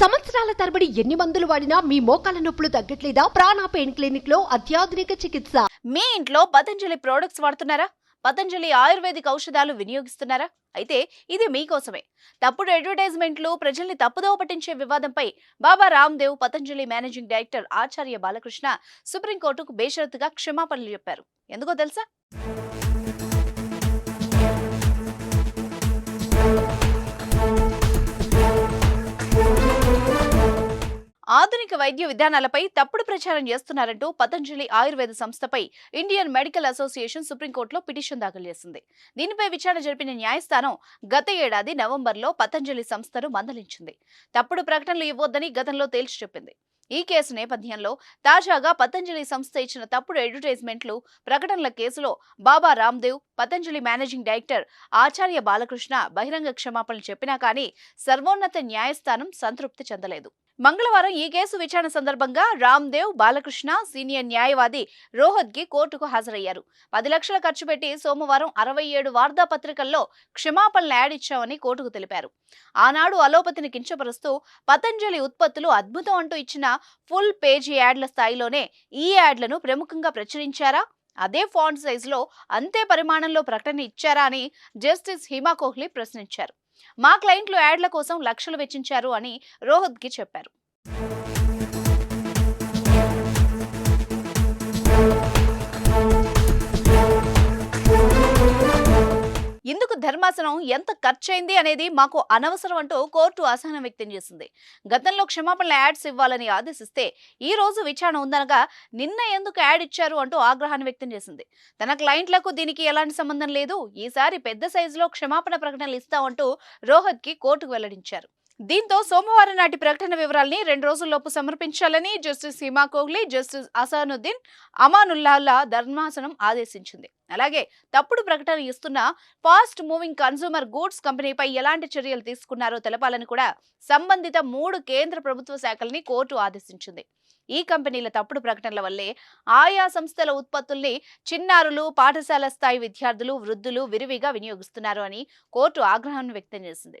సంవత్సరాల తరబడి ఎన్ని మందులు వాడినా మీ మోకాల నొప్పులు తగ్గట్లేదా? ప్రాణ పెయిన్ క్లినిక్లో అత్యాధునిక చికిత్స. మీ ఇంట్లో పతంజలి ప్రోడక్ట్స్ వాడుతున్నారా? పతంజలి ఆయుర్వేదిక్ ఔషధాలు వినియోగిస్తున్నారా? అయితే ఇది మీకోసమే. తప్పుడు అడ్వర్టైజ్మెంట్లు ప్రజల్ని తప్పుదోవ పట్టించే వివాదంపై బాబా రామ్దేవ్ పతంజలి మేనేజింగ్ డైరెక్టర్ ఆచార్య బాలకృష్ణ సుప్రీంకోర్టుకు బేషరతుగా క్షమాపణలు చెప్పారు. ఎందుకో తెలుసా? ఆధునిక వైద్య విధానాలపై తప్పుడు ప్రచారం చేస్తున్నారంటూ పతంజలి ఆయుర్వేద సంస్థపై ఇండియన్ మెడికల్ అసోసియేషన్ సుప్రీంకోర్టులో పిటిషన్ దాఖలు చేసింది. దీనిపై విచారణ జరిపిన న్యాయస్థానం గత ఏడాది నవంబర్లో పతంజలి సంస్థను మందలించింది. తప్పుడు ప్రకటనలు ఇవ్వొద్దని గతంలో తేల్చి చెప్పింది. ఈ కేసు నేపథ్యంలో తాజాగా పతంజలి సంస్థ ఇచ్చిన తప్పుడు అడ్వర్టైజ్మెంట్లు ప్రకటనల కేసులో బాబా రామ్దేవ్ పతంజలి మేనేజింగ్ డైరెక్టర్ ఆచార్య బాలకృష్ణ బహిరంగ క్షమాపణలు చెప్పినా కానీ సర్వోన్నత న్యాయస్థానం సంతృప్తి చెందలేదు. మంగళవారం ఈ కేసు విచారణ సందర్భంగా రామ్దేవ్ బాలకృష్ణ సీనియర్ న్యాయవాది రోహత్కి కోర్టుకు హాజరయ్యారు. పది లక్షల ఖర్చు పెట్టి సోమవారం అరవై ఏడు వార్తాపత్రికల్లో క్షమాపణలు యాడ్ ఇచ్చామని కోర్టుకు తెలిపారు. ఆనాడు అలోపతిని కించపరుస్తూ పతంజలి ఉత్పత్తులు అద్భుతం అంటూ ఇచ్చిన ఫుల్ పేజీ యాడ్ల స్థాయిలోనే ఈ యాడ్లను ప్రముఖంగా ప్రచురించారా? అదే ఫాంట్ సైజులో అంతే పరిమాణంలో ప్రకటన ఇచ్చారా అని జస్టిస్ హిమా కోహ్లీ ప్రశ్నించారు. మా క్లయింట్లు యాడ్ల కోసం లక్షలు వెచ్చించారు అని రోహత్కి చెప్పారు. ఇందుకు ధర్మాసనం ఎంత ఖర్చయింది అనేది మాకు అనవసరం అంటూ కోర్టు అసహనం వ్యక్తం చేసింది. గతంలో క్షమాపణల యాడ్స్ ఇవ్వాలని ఆదేశిస్తే ఈ రోజు విచారణ ఉందనగా నిన్న ఎందుకు యాడ్ ఇచ్చారు అంటూ ఆగ్రహాన్ని వ్యక్తం చేసింది. తన క్లయింట్లకు దీనికి ఎలాంటి సంబంధం లేదు. ఈసారి పెద్ద సైజులో క్షమాపణ ప్రకటనలు ఇస్తామంటూ రోహత్కి కోర్టుకు వెల్లడించారు. దీంతో సోమవారం నాటి ప్రకటన వివరాల్ని రెండు రోజుల్లోపు సమర్పించాలని జస్టిస్ హిమా కోహ్లీ జస్టిస్ అసానుద్దీన్ అమానుల్లాహ్ల ధర్మాసనం ఆదేశించింది. అలాగే తప్పుడు ప్రకటన ఇస్తున్న ఫాస్ట్ మూవింగ్ కన్సూమర్ గూడ్స్ కంపెనీపై ఎలాంటి చర్యలు తీసుకున్నారో తెలపాలని కూడా సంబంధిత మూడు కేంద్ర ప్రభుత్వ శాఖల్ని కోర్టు ఆదేశించింది. ఈ కంపెనీల తప్పుడు ప్రకటనల వల్లే ఆయా సంస్థల ఉత్పత్తుల్ని చిన్నారులు పాఠశాల స్థాయి విద్యార్థులు వృద్ధులు విరివిగా వినియోగిస్తున్నారు అని కోర్టు ఆగ్రహాన్ని వ్యక్తం చేసింది.